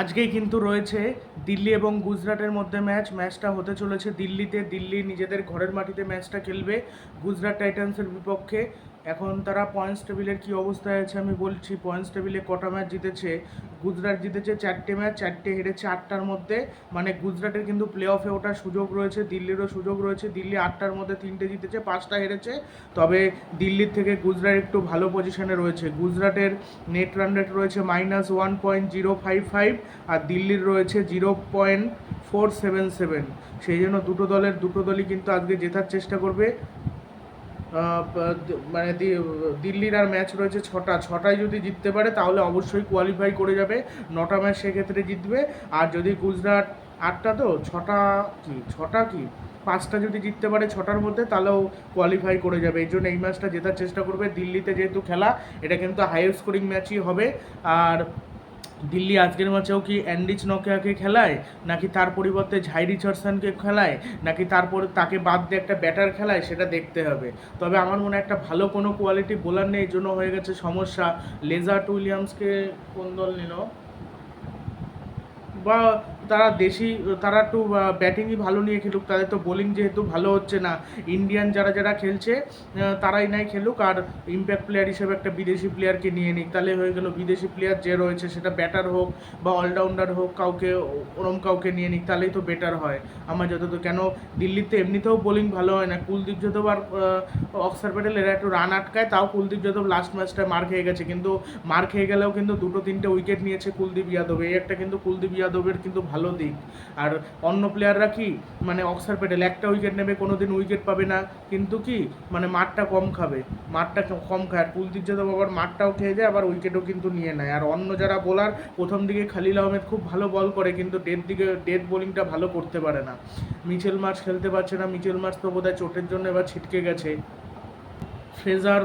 আজকেই কিন্তু রয়েছে দিল্লি এবং গুজরাটের মধ্যে ম্যাচ। ম্যাচটা হতে চলেছে দিল্লিতে। দিল্লি নিজেদের ঘরের মাটিতে ম্যাচটা খেলবে গুজরাট টাইটান্সের বিপক্ষে। এখন তারা পয়েন্টস টেবিলের কী অবস্থায় আছে আমি বলছি পয়েন্টস টেবিলে কটা ম্যাচ জিতেছে? গুজরাট জিতেছে চারটে ম্যাচ চারটে হেরেছে আটটার মধ্যে। মানে গুজরাটের কিন্তু প্লে অফে ওঠার সুযোগ রয়েছে, দিল্লিরও সুযোগ রয়েছে। দিল্লি আটটার মধ্যে তিনটে জিতেছে, পাঁচটা হেরেছে। তবে দিল্লির থেকে গুজরাট একটু ভালো পজিশনে রয়েছে। গুজরাটের নেট রান রেট রয়েছে minus one point zero five five আর দিল্লির রয়েছে zero point four seven seven সেই জন্য দুটো দলের দুটো দলই কিন্তু আজকে জেতার চেষ্টা করবে। মানে দিল্লির আর ম্যাচ রয়েছে ছটা। ছটায় যদি জিততে পারে, তাহলে অবশ্যই কোয়ালিফাই করে যাবে। নটা ম্যাচ সেক্ষেত্রে জিতবে। আর যদি গুজরাট আটটা তো, ছটা কি? ছটা কি? পাঁচটা যদি জিততে পারে ছটার মধ্যে, তাহলেও কোয়ালিফাই করে যাবে। এই জন্য এই ম্যাচটা জেতার চেষ্টা করবে। দিল্লিতে যেহেতু খেলা, এটা কিন্তু হাইয়েস্ট স্কোরিং ম্যাচই হবে। আর দিল্লি আজকের ম্যাচেও কি অ্যান্ডিচ নকিয়াকে খেলায়? নাকি তার পরিবর্তে ঝাই রিচার্ডসনকে খেলায়? নাকি তারপর তাকে বাদ দিয়ে একটা ব্যাটার খেলায়? সেটা দেখতে হবে। তবে আমার মনে একটা ভালো কোনো কোয়ালিটি বোলার নেই এই জন্য হয়ে গেছে সমস্যা। লেজার্ট উইলিয়ামসকে কোন দল নিল? বা তারা দেশি, তারা একটু ব্যাটিংই ভালো নিয়ে খেলুক, তাদের তো বোলিং যেহেতু ভালো হচ্ছে না। ইন্ডিয়ান যারা যারা খেলছে তারাই নাই খেলুক, আর ইম্প্যাক্ট প্লেয়ার হিসেবে একটা বিদেশি প্লেয়ারকে নিয়ে নিক। তাহলে হয়ে গেল বিদেশি প্লেয়ার যে রয়েছে, সেটা ব্যাটার হোক বা অলরাউন্ডার হোক, কাউকে, ওরম কাউকে নিয়ে নিক, তাহলেই তো বেটার হয়। আমার যতদূর, কেন দিল্লিতে এমনিতেও বোলিং ভালো হয় না। কুলদীপ যাদব আর অক্সার প্যাটেল, এরা একটু রান আটকায়, তাও কুলদীপ যাদব লাস্ট ম্যাচটা মার খেয়ে গেছে। কিন্তু, মার খেয়ে গেলেও কিন্তু দুটো, তিনটে উইকেট নিয়েছে কুলদীপ যাদব। এই একটা কিন্তু কুলদীপ যাদবের কিন্তু ভালো দিক। আর অন্য প্লেয়াররা কি মানে অক্সার প্যাটেল একটা উইকেট নেবে কোনো দিন উইকেট পাবে না। কিন্তু কি মানে মাঠটা কম খাবে। মাঠটা কম খায়। আর কুলদীপ যাদব আবার মাঠটাও খেয়ে যায়, আবার উইকেটও কিন্তু নিয়ে নেয়। আর অন্য যারা বোলার প্রথম দিকে খালিল আহমেদ খুব ভালো বল করে, কিন্তু ডেথ দিকে ডেথ বোলিংটা ভালো করতে পারে না। মিচেল মার্চ খেলতে পারছে না। মিচেল মার্চ তো বোধহয় চোটের জন্য এবার ছিটকে গেছে। ফ্রেজার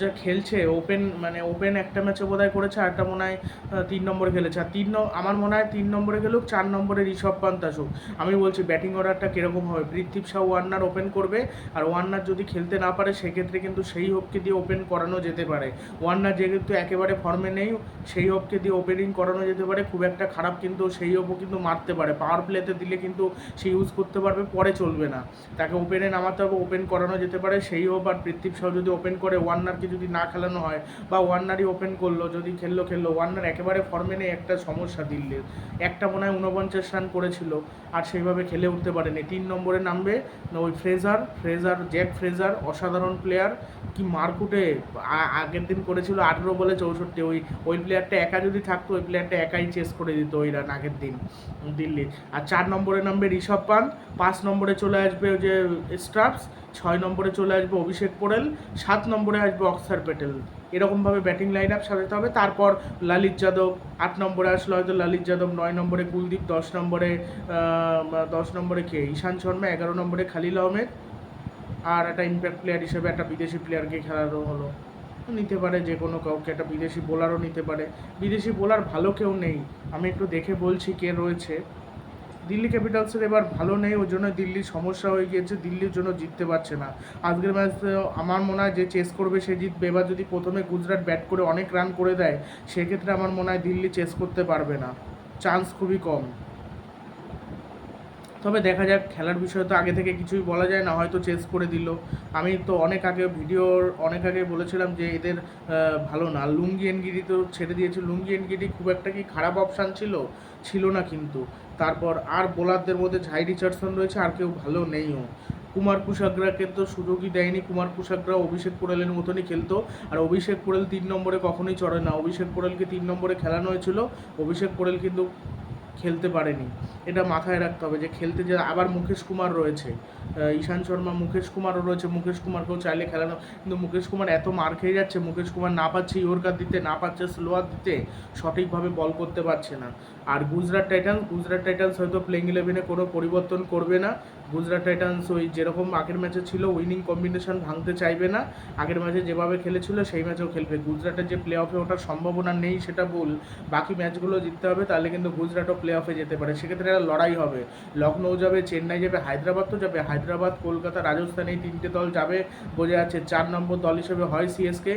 যা খেলছে ওপেন মানে ওপেন একটা ম্যাচে বোধহয় করেছে আরটা মনে হয় তিন নম্বরে খেলেছে। আর তিন আমার মনে হয় তিন নম্বরে খেলুক, চার নম্বরে ঋষভ পান্ত আসুক। আমি বলছি ব্যাটিং অর্ডারটা কীরকম হবে? পৃথ্বীপ শাহ ওয়ার্নার ওপেন করবে, আর ওয়ার্নার যদি খেলতে না পারে, সেক্ষেত্রে কিন্তু সেই হোপকে দিয়ে ওপেন করানো যেতে পারে। ওয়ার্নার যেহেতু একেবারে ফর্মে নেই, সেই হোপকে দিয়ে ওপেনিং করানো যেতে পারে। খুব একটা খারাপ কিন্তু সেই হোপও কিন্তু মারতে পারে। পাওয়ার প্লেতে দিলে কিন্তু সে ইউজ করতে পারবে, পরে চলবে না। তাকে ওপেনে নামাতে হবে ওপেন করানো যেতে পারে। সেই হোপ আর পৃথ্বীপ শাহ যদি ওপেন করে ওয়ার্নারকে যদি না খেলানো হয় বা ওয়ার্নারই ওপেন করল, যদি খেললো খেললো ওয়ার্নার একেবারে ফর্মে নেই, একটা সমস্যা দিল্লির। একটা মনে হয় ঊনপঞ্চাশ রান করেছিল আর সেইভাবে খেলে উঠতে পারেনি। তিন নম্বরে নামবে ওই ফ্রেজার ফ্রেজার, জ্যাক ফ্রেজার, অসাধারণ প্লেয়ার কি মারকুটে আগের দিন করেছিল আঠেরো বলে চৌষট্টি, ওই ওই প্লেয়ারটা একা যদি থাকতো, ওই প্লেয়ারটা একাই চেস করে দিত ওই রান আগের দিন দিল্লির। আর চার নম্বরে নামবে ঋষভ পান্ত, পাঁচ নম্বরে চলে আসবে ওই যে স্টাফস ছয় নম্বরে চলে আসবে অভিষেক পোড়েল, সাত নম্বরে আসবে অক্সার প্যাটেল এরকমভাবে ব্যাটিং লাইন আপ সাজাতে হবে। তারপর লালিত যাদব আট নম্বরে আসলে, হয়তো লালিত যাদব নয় নম্বরে কুলদীপ, দশ নম্বরে দশ নম্বরে কে? ঈশান শর্মা, এগারো নম্বরে খালিল আহমেদ। আর একটা ইম্প্যাক্ট প্লেয়ার হিসেবে একটা বিদেশি প্লেয়ারকে খেলানো হলো। নিতে পারে যে কোনো কাউকে, একটা বিদেশি বোলারও নিতে পারে। বিদেশি বোলার ভালো কেউ নেই। আমি একটু দেখে বলছি কে রয়েছে। দিল্লি ক্যাপিটালসের এবার ভালো নেই, ওই জন্য দিল্লির সমস্যা হয়ে গিয়েছে, দিল্লির জন্য জিততে পারছে না। আজকের ম্যাচ, আমার মনে হয় যে চেস করবে, সে জিতবে। এবার যদি প্রথমে গুজরাট ব্যাট করে অনেক রান করে দেয়, সেক্ষেত্রে আমার মনে হয় দিল্লি চেস করতে পারবে না। চান্স খুবই কম। তবে দেখা যাক, খেলার বিষয়ে তো আগে থেকে কিছুই বলা যায় না, হয়তো চেস করে দিল। আমি তো অনেক আগে ভিডিওর অনেক আগে বলেছিলাম যে এদের ভালো না। লুঙ্গি এনগিরি তো ছেড়ে দিয়েছে। লুঙ্গি এনগিরি খুব একটা কি খারাপ অপশান ছিল? ছিল না কিন্তু। তারপর আর বোলারদের মধ্যে ঝাই রিচার্ডসন রয়েছে, আর কেউ ভালো নেইও। কুমার কুশাগ্রাকে তো সুযোগই দেয়নি। কুমার কুশাগ্রা অভিষেক পোড়েলের মতনই খেলতো। আর অভিষেক পোড়েল তিন নম্বরে কখনোই চড়ে না। অভিষেক পোড়েলকে তিন নম্বরে খেলানো হয়েছিল। অভিষেক পোড়েল কিন্তু খেলতে পারেনি। এটা মাথায় রাখতে হবে যে খেলতে যে আবার মুকেশ কুমার রয়েছে। ঈশান শর্মা, মুকেশ কুমারও রয়েছে। মুকেশ কুমারকেও চাইলে খেলানো কিন্তু মুকেশ কুমার এত মার খেয়ে যাচ্ছে, মুকেশ কুমার না পাচ্ছে ইয়র্কার দিতে, না পাচ্ছে স্লোয়ার দিতে, সঠিকভাবে বল করতে পারছে না। আর গুজরাট টাইটান্স গুজরাট টাইটান্স হয়তো প্লেইং ইলেভেনে কোনো পরিবর্তন করবে না। গুজরাট টাইটান্স ওই যেরকম আগের ম্যাচে ছিল উইনিং কম্বিনেশন ভাঙতে চাইবে না। আগের ম্যাচে যেভাবে খেলেছিল, সেই ম্যাচেও খেলবে। গুজরাটের যে প্লে অফে ওঠার সম্ভাবনা নেই, সেটা ভুল। বাকি ম্যাচগুলো জিততে হবে, তাহলে কিন্তু গুজরাটও প্লে অফে যেতে পারে, সেক্ষেত্রে একটা লড়াই হবে। লখনৌ যাবে, চেন্নাই যাবে, হায়দ্রাবাদ তো যাবে। হায়দ্রাবাদ, কলকাতা, রাজস্থান এই তিনটে দল যাবে বোঝা যাচ্ছে চার নম্বর দল হিসেবে হয় সিএসকে।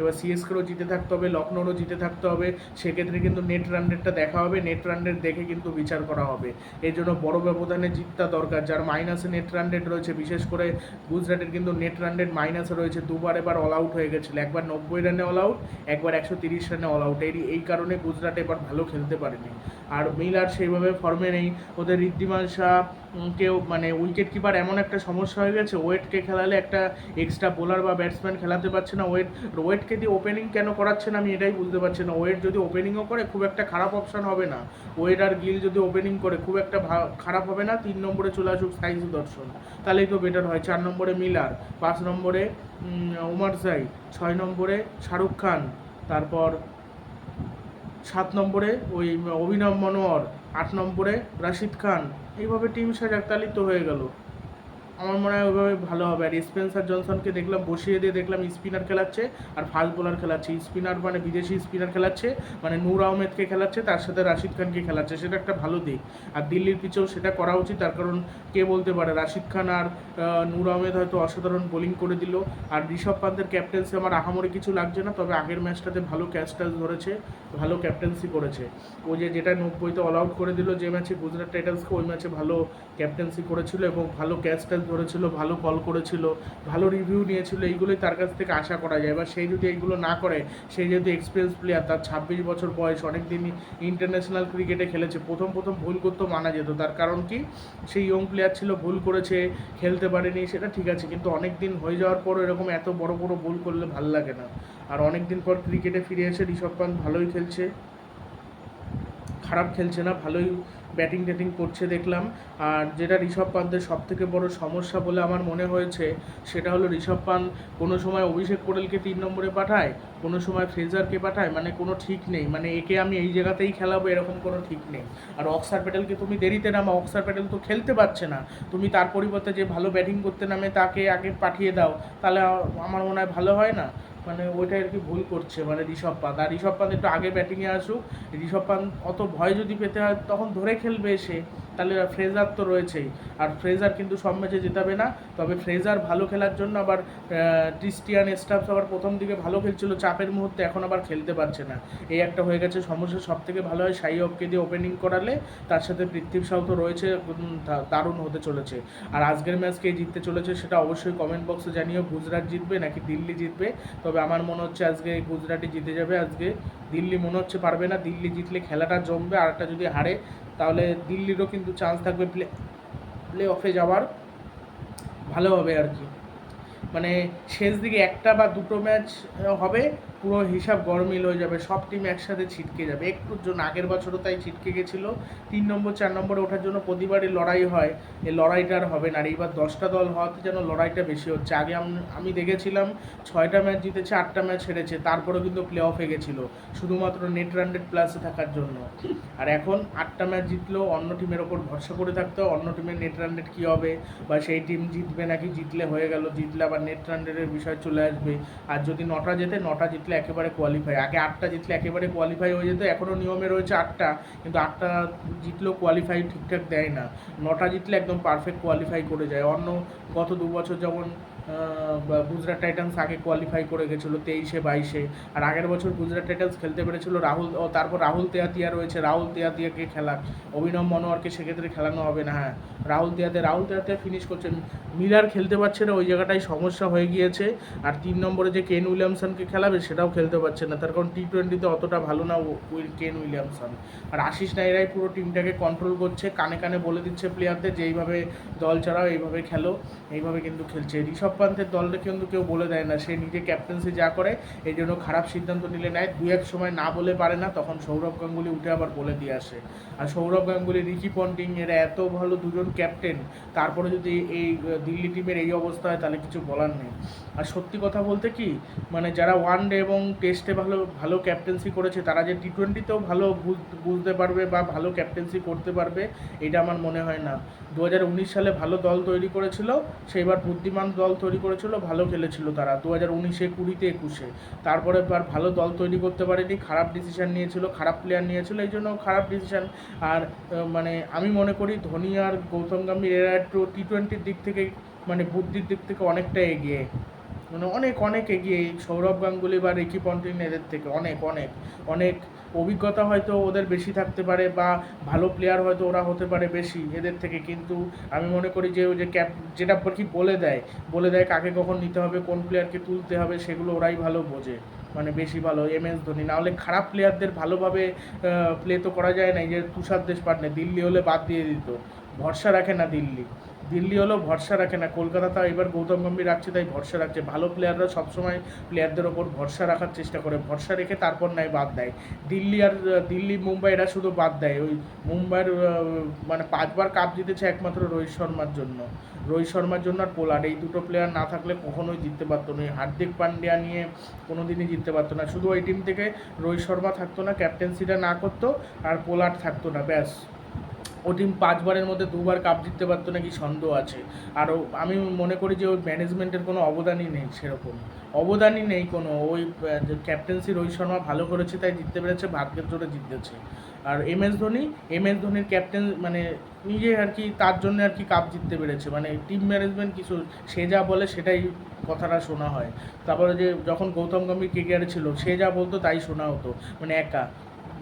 এবার সিএসকেও জিতে থাকতে হবে লখনৌরও জিতে থাকতে হবে। সেক্ষেত্রে কিন্তু নেট রান রেটটা দেখা হবে নেট রান রেট দেখে কিন্তু বিচার করা হবে। এই জন্য বড় ব্যবধানে জিতটা দরকার, যার মাইনাসে নেট রান রেট রয়েছে। বিশেষ করে গুজরাটের কিন্তু নেট রান রেট মাইনাসে রয়েছে। দুবার এবার অল আউট হয়ে গেছিল। একবার নব্বই রানে অল আউট একবার একশো তিরিশ রানে অল আউট এই এই কারণে গুজরাট এবার ভালো খেলতে পারেনি। আর মিলার সেইভাবে ফর্মে নেই। ওদের ঋদ্ধিমান শাহ কেউ মানে উইকেট কিপার এমন একটা সমস্যা হয়ে গেছে, ওয়েটকে খেলালে একটা এক্সট্রা বোলার বা ব্যাটসম্যান খেলাতে পারছে না। ওয়েট, ওয়েটকে দিয়ে ওপেনিং কেন করাচ্ছে না আমি এটাই বুঝতে পারছি না। ওয়েট যদি ওপেনিংও করে, খুব একটা খারাপ অপশন হবে না। ওয়েট আর গিল যদি ওপেনিং করে, খুব একটা খারাপ হবে না। তিন নম্বরে চলে আসুক সাই সুদর্শন তাহলেই তো বেটার হয়। চার নম্বরে মিলার, পাঁচ নম্বরে ওমর সাই, ছয় নম্বরে শাহরুখ খান, তারপর সাত নম্বরে, ওই অভিনব মনোহর, আট নম্বরে রাশিদ খান। এইভাবে টিম সাজা তালিত হয়ে গেল। আমার মনে হয় ওইভাবে ভালো হবে। আর স্পেন্সার জনসনকে দেখলাম বসিয়ে দিয়ে দেখলাম স্পিনার খেলাচ্ছে আর ফাস্ট বোলার খেলাচ্ছে। স্পিনার মানে বিদেশি স্পিনার খেলাচ্ছে মানে নূর আহমেদকে খেলাচ্ছে, তার সাথে রাশিদ খানকে খেলাচ্ছে। সেটা একটা ভালো দিক। আর দিল্লির পিছেও সেটা করা উচিত, তার কারণ কে বলতে পারে? রাশিদ খান আর নূর আহমেদ হয়তো অসাধারণ বোলিং করে দিল। আর ঋষভ পান্তের ক্যাপ্টেন্সি আমার আহামরি কিছু লাগছে না, তবে আগের ম্যাচটাতে ভালো ক্যাচ ট্যাচ ধরেছে, ভালো ক্যাপ্টেন্সি করেছে। ও যে যেটা নব্বইতে অল আউট করে দিল, যে ম্যাচে গুজরাট টাইটান্সকে ওই ম্যাচে ভালো ক্যাপ্টেন্সি করেছিল এবং ভালো ক্যাচ ট্যাচ ধরেছিল ভালো কল করেছিল, ভালো রিভিউ নিয়েছিল, এইগুলোই তার কাছ থেকে আশা করা যায়। এবার সেই যদি এইগুলো না করে সেই যেহেতু এক্সপিরিয়েন্স প্লেয়ার তার ছাব্বিশ বছর বয়স অনেক দিনই ইন্টারন্যাশনাল ক্রিকেটে খেলেছে, প্রথম প্রথম ভুল করতেও মানা যেত। তার কারণ কি? সেই ইয়ং প্লেয়ার ছিল, ভুল করেছে, খেলতে পারেনি, সেটা ঠিক আছে, কিন্তু অনেক দিন হয়ে যাওয়ার পর এরকম এত বড় বড় ভুল করলে ভালো লাগে না। আর অনেক দিন পর ক্রিকেটে ফিরে এসে ঋষভ পান্ত ভালোই খেলছে। খারাপ খেলছে না, ভালোই ব্যাটিং ট্যাটিং করছে দেখলাম। আর যেটা ঋষভ পান্তের সব থেকে বড় সমস্যা বলে আমার মনে হয়েছে, সেটা হলো ঋষভ পান্ত কোনো সময় অভিষেক পোরেলকে তিন নম্বরে পাঠায়, কোনো সময় ফ্রেজারকে পাঠায় মানে কোনো ঠিক নেই। মানে একে আমি এই জায়গাতেই খেলাবো, এরকম কোনো ঠিক নেই। আর অক্সার প্যাটেলকে তুমি দেরিতে নামা, অক্সার প্যাটেল তো খেলতে পারছে না। তুমি তার পরিবর্তে যে ভালো ব্যাটিং করতে নামে তাকে আগে পাঠিয়ে দাও, তাহলে আমার মনে হয় ভালো হয় না। মানে ওইটা আর কি ভুল করছে মানে ঋষভ পান্ত আর ঋষভ পান্ত একটু আগে ব্যাটিংয়ে আসুক, ঋষভ পান্ত অত ভয় যদি পেতে হয়, তখন ধরে খেলবে সে। তাহলে ফ্রেজার তো রয়েছেই। আর ফ্রেজার কিন্তু সব ম্যাচে জেতাবে না, তবে ফ্রেজার ভালো খেলার জন্য আবার ক্রিস্টিয়ান স্টাফস আবার প্রথম দিকে ভালো খেলছিল, চাপের মুহূর্তে এখন আবার খেলতে পারছে না। এই একটা হয়ে গেছে সমস্যা সব থেকে ভালো হয় সাই অফকে দিয়ে ওপেনিং করালে, তার সাথে পৃথ্বী সাউ তো রয়েছে দারুণ হতে চলেছে। আর আজকের ম্যাচ কে জিততে চলেছে সেটা অবশ্যই কমেন্ট বক্সে জানিও, গুজরাট জিতবে নাকি দিল্লি জিতবে? তবে আমার মনে হচ্ছে আজকে গুজরাটই জিতে যাবে, আজকে দিল্লি মনে হচ্ছে পারবে না, দিল্লি জিতলে খেলাটা জমবে আর একটা যদি হারে তাহলে দিল্লিরও কিন্তু চান্স থাকবে প্লে প্লে অফে যাওয়ার। ভালো হবে আর কি। মানে শেষ দিকে একটা বা দুটো ম্যাচ হবে। পুরো হিসাব গরমিল হয়ে যাবে, সব টিম একসাথে ছিটকে যাবে। একটুর জন্য, আগের বছরও তাই ছিটকে গেছিল। তিন নম্বর, চার নম্বরে ওঠার জন্য প্রতিবারই লড়াই হয়। এই লড়াইটা আর হবে না। আর এইবার দশটা দল হওয়াতে যেন লড়াইটা বেশি হচ্ছে। আগে আমি দেখেছিলাম, ছয়টা ম্যাচ জিতেছে, আটটা ম্যাচ হেরেছে। তারপরেও কিন্তু প্লে অফে গেছিল। শুধুমাত্র নেট রানডেড প্লাসে থাকার জন্য। আর এখন আটটা ম্যাচ জিতলেও অন্য টিমের ওপর ভরসা করে থাকতে অন্য টিমের নেট রানডেড কী হবে? বা সেই টিম জিতবে নাকি? জিতলে হয়ে গেল। জিতলে আবার নেট রানডেডের বিষয় চলে আসবে। আর যদি নটা জেতে, নটা জিতলে একেবারে কোয়ালিফাই আগে আটটা জিতলে একেবারে কোয়ালিফাই হয়ে যেত এখনও নিয়মে রয়েছে আটটা, কিন্তু আটটা জিতলেও কোয়ালিফাই ঠিকঠাক দেয় না। নটা জিতলে একদম পারফেক্ট কোয়ালিফাই করে যায়। অন্য গত দু বছর যেমন গুজরাট টাইটান্স আগে কোয়ালিফাই করে গেছিল তেইশে, বাইশে। আর আগের বছর গুজরাট টাইটান্স খেলতে পেরেছিল রাহুল, ও তারপর রাহুল তেয়াতিয়া রয়েছে, রাহুল তেয়াতিয়াকে খেলা অভিনব মনোয়ারকে সেক্ষেত্রে খেলানো হবে না হ্যাঁ। রাহুল তেয়াতে, রাহুল তেয়াতিয়া ফিনিশ করছেন মিলার খেলতে পারছে না, ওই জায়গাটাই সমস্যা হয়ে গিয়েছে। আর তিন নম্বরে যে কেন উইলিয়ামসনকে খেলাবে, সেটাও খেলতে পারছে না। তার কারণ টি টোয়েন্টিতে অতটা ভালো না ওই কেন উইলিয়ামসন। আর আশিস নাইরাই পুরো টিমটাকে কন্ট্রোল করছে, কানে কানে বলে দিচ্ছে প্লেয়ারদের যে এইভাবে দল ছাড়াও এইভাবে খেলো, এইভাবে কিন্তু খেলছে। ঋষভ পান্তের দলটা কিন্তু কেউ বলে দেয় না। সে নিজে ক্যাপ্টেন্সি যা করে এই জন্য খারাপ সিদ্ধান্ত নিলে নেয়। দু এক সময় না বলে পারে না, তখন সৌরভ গাঙ্গুলি উঠে আবার বলে দিয়ে আসে। আর সৌরভ গাঙ্গুলি, রিকি পন্টিং, এরা এত ভালো দুজন ক্যাপ্টেন তারপরে যদি এই দিল্লি টিমের এই অবস্থা হয়, তাহলে কিছু বলার নেই। আর সত্যি কথা বলতে কি মানে যারা ওয়ান ডে এবং টেস্টে ভালো ভালো ক্যাপ্টেন্সি করেছে, তারা যে টি টোয়েন্টিতেও ভালো বুঝতে পারবে বা ভালো ক্যাপ্টেন্সি করতে পারবে, এটা আমার মনে হয় না। দু হাজার উনিশ সালে ভালো দল তৈরি করেছিল, সেইবার বুদ্ধিমান দল তৈরি করেছিল, ভালো খেলেছিল তারা দু হাজার উনিশে, কুড়িতে, একুশে। তারপরে আর ভালো দল তৈরি করতে পারেনি, খারাপ ডিসিশন নিয়েছিল, খারাপ প্লেয়ার নিয়েছিল, এই জন্য খারাপ ডিসিশন আর মানে আমি মনে করি ধোনি আর গৌতম গম্ভীর এরা একটু টি টোয়েন্টির দিক থেকে মানে বুদ্ধির দিক থেকে অনেকটা এগিয়ে। মানে অনেক অনেক এগিয়ে সৌরভ গাঙ্গুলি বা রিকি পন্টিং এদের থেকে অনেক অনেক অনেক অভিজ্ঞতা হয়তো ওদের বেশি থাকতে পারে বা ভালো প্লেয়ার হয়তো ওরা হতে পারে বেশি এদের থেকে। কিন্তু আমি মনে করি যে ওই যে ক্যাপ, যেটা কি বলে দেয় বলে দেয় কাকে কখন নিতে হবে, কোন প্লেয়ারকে তুলতে হবে, সেগুলো ওরাই ভালো বোঝে। মানে বেশি ভালো এম এস ধোনি। নাহলে খারাপ প্লেয়ারদের ভালোভাবে প্লে তো করা যায় না। যে তুষার দেশ দেশপান্ডে, দিল্লি হলে বাদ দিয়ে দিত। ভরসা রাখে না দিল্লি। দিল্লি হলেও ভরসা রাখে না। কলকাতা তাও এবার গৌতম গম্ভীর রাখছে, তাই ভরসা রাখছে। ভালো প্লেয়াররা সবসময় প্লেয়ারদের ওপর ভরসা রাখার চেষ্টা করে। ভরসা রেখে তারপর নাই বাদ দেয়। দিল্লি আর, দিল্লি, মুম্বাই এরা শুধু বাদ দেয়। ওই মুম্বাইয়ের মানে পাঁচবার কাপ জিতেছে একমাত্র রোহিত শর্মার জন্য। রোহিত শর্মার জন্য আর পোলার্ড এই দুটো প্লেয়ার না থাকলে কখনোই জিততে পারতো না। হার্দিক পান্ডিয়া নিয়ে কোনো দিনই জিততে পারতো না। শুধু ওই টিম থেকে রোহিত শর্মা থাকতো না ক্যাপ্টেন্সিটা না করতো, আর পোলার্ড থাকতো না। ব্যাস। ও টিম পাঁচবারের মধ্যে দুবার কাপ জিততে পারতো নাকি সন্দেহ আছে। আর ও- আমি মনে করি যে ওই ম্যানেজমেন্টের কোনো অবদানই নেই সেরকম। অবদানই নেই কোনো। ওই ক্যাপ্টেন্সি রোহিত শর্মা ভালো করেছে তাই জিততে পেরেছে, ভাগ্যের জোরে জিতেছে। আর M S Dhoni M S ধোনির ক্যাপ্টেন মানে নিজে আর কি তার জন্য আর কি কাপ জিততে পেরেছে। মানে টিম ম্যানেজমেন্ট কিছু, সে যা বলে সেটাই কথাটা শোনা হয়। তারপরে যে যখন গৌতম গম্ভীর কেকেআরে ছিল, সে যা বলতো তাই শোনা হতো। মানে একা।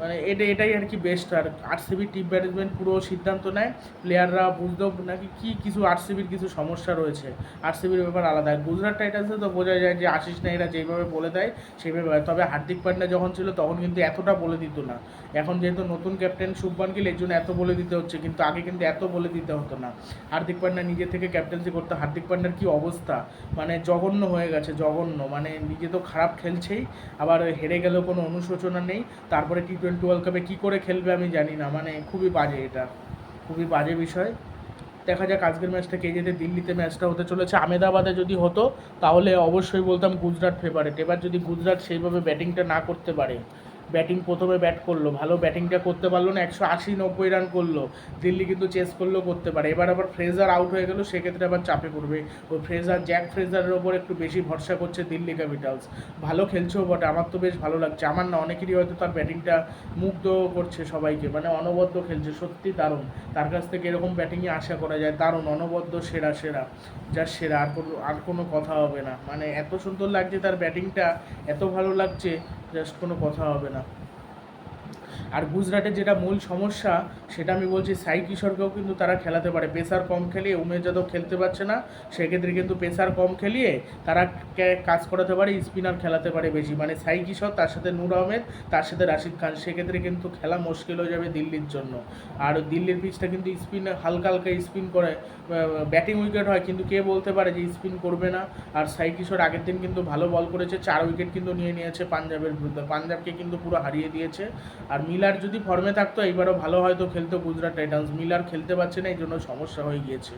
মানে এটা, এটাই আর কি বেস্ট আর আরসিবি টিম ম্যানেজমেন্ট পুরো সিদ্ধান্ত নেয়। প্লেয়াররা বুঝতেও নাকি কি কিছু আরসিবির কিছু সমস্যা রয়েছে। আরসিবির ব্যাপার আলাদা। গুজরাট টাইটান্সে তো বোঝা যায় যে আশিস নাইরা যেভাবে বলে দেয় সেইভাবে। তবে হার্দিক পান্ডা যখন ছিল, তখন কিন্তু এতটা বলে দিত না। এখন যেহেতু নতুন ক্যাপ্টেন শুভমান গিল, এর জন্য এত বলে দিতে হচ্ছে। কিন্তু আগে কিন্তু এত বলে দিতে হতো না। হার্দিক পান্ডা নিজে থেকে ক্যাপ্টেন্সি করতো। হার্দিক পান্ডার কি অবস্থা? মানে জঘন্য হয়ে গেছে, জঘন্য। মানে নিজে তো খারাপ খেলছেই। আবার হেরে গেলেও কোনো অনুশোচনা নেই। তারপরে টি টোয়েন্টি ওয়ার্ল্ড কাপে কী করে খেলবে আমি জানি না। মানে খুবই বাজে এটা। খুবই বাজে বিষয়। দেখা যাক আজকের ম্যাচটা কে যেতে দিল্লিতে ম্যাচটা হতে চলেছে। আমেদাবাদে যদি হতো, তাহলে অবশ্যই বলতাম গুজরাট ফেভারেট এবার যদি গুজরাট সেইভাবে ব্যাটিংটা না করতে পারে ব্যাটিং প্রথমে ব্যাট করল, ভালো ব্যাটিংটা করতে পারল না, একশো আশি নব্বই রান করল। দিল্লি কিন্তু চেস করলেও করতে পারে। এবার আবার ফ্রেজার আউট হয়ে গেল, সেক্ষেত্রে আবার চাপে পড়বে। ওই ফ্রেজার জ্যাক ফ্রেজারের ওপর একটু বেশি ভরসা করছে দিল্লি ক্যাপিটালস ভালো খেলছেও বটে, আমার তো বেশ ভালো লাগছে। আমার না, অনেকেরই হয়তো তার ব্যাটিংটা মুগ্ধ করছে সবাইকে মানে অনবদ্য খেলছে, সত্যি দারুণ। তার কাছ থেকে এরকম ব্যাটিংই আশা করা যায়, দারুণ, অনবদ্য, সেরা সেরা। যা সেরা, আর কোনো আর কোনো কথা হবে না। মানে এত সুন্দর লাগছে তার ব্যাটিংটা, এত ভালো লাগছে। জাস্ট কোনো কথা হবে না। আর গুজরাটের যেটা মূল সমস্যা, সেটা আমি বলছি সাই কিশোরকেও কিন্তু তারা খেলাতে পারে। পেসার কম খেলিয়ে উমেশ যাদব খেলতে পারছে না, সেক্ষেত্রে কিন্তু পেসার কম খেলিয়ে তারা কাজ করাতে পারে, স্পিনার খেলাতে পারে বেশি। মানে সাই কিশোর, তার সাথে নূর আহমেদ, তার সাথে রাশিদ খান, সেক্ষেত্রে কিন্তু খেলা মুশকিল হয়ে যাবে দিল্লির জন্য। আর দিল্লির পিচটা কিন্তু স্পিন, হালকা হালকা স্পিন করে ব্যাটিং উইকেট হয়, কিন্তু কে বলতে পারে যে স্পিন করবে না। আর সাই কিশোর আগের দিন কিন্তু ভালো বল করেছে, চার উইকেট কিন্তু নিয়ে নিয়েছে পাঞ্জাবের বিরুদ্ধে। পাঞ্জাবকে কিন্তু পুরো হারিয়ে দিয়েছে। আর মিলার যদি ফর্মে থাকতো, এইবারও ভালো হয়তো খেলতো গুজরাট টাইটান্স। মিলার খেলতে পারছে না এই জন্য সমস্যা হয়ে গিয়েছে।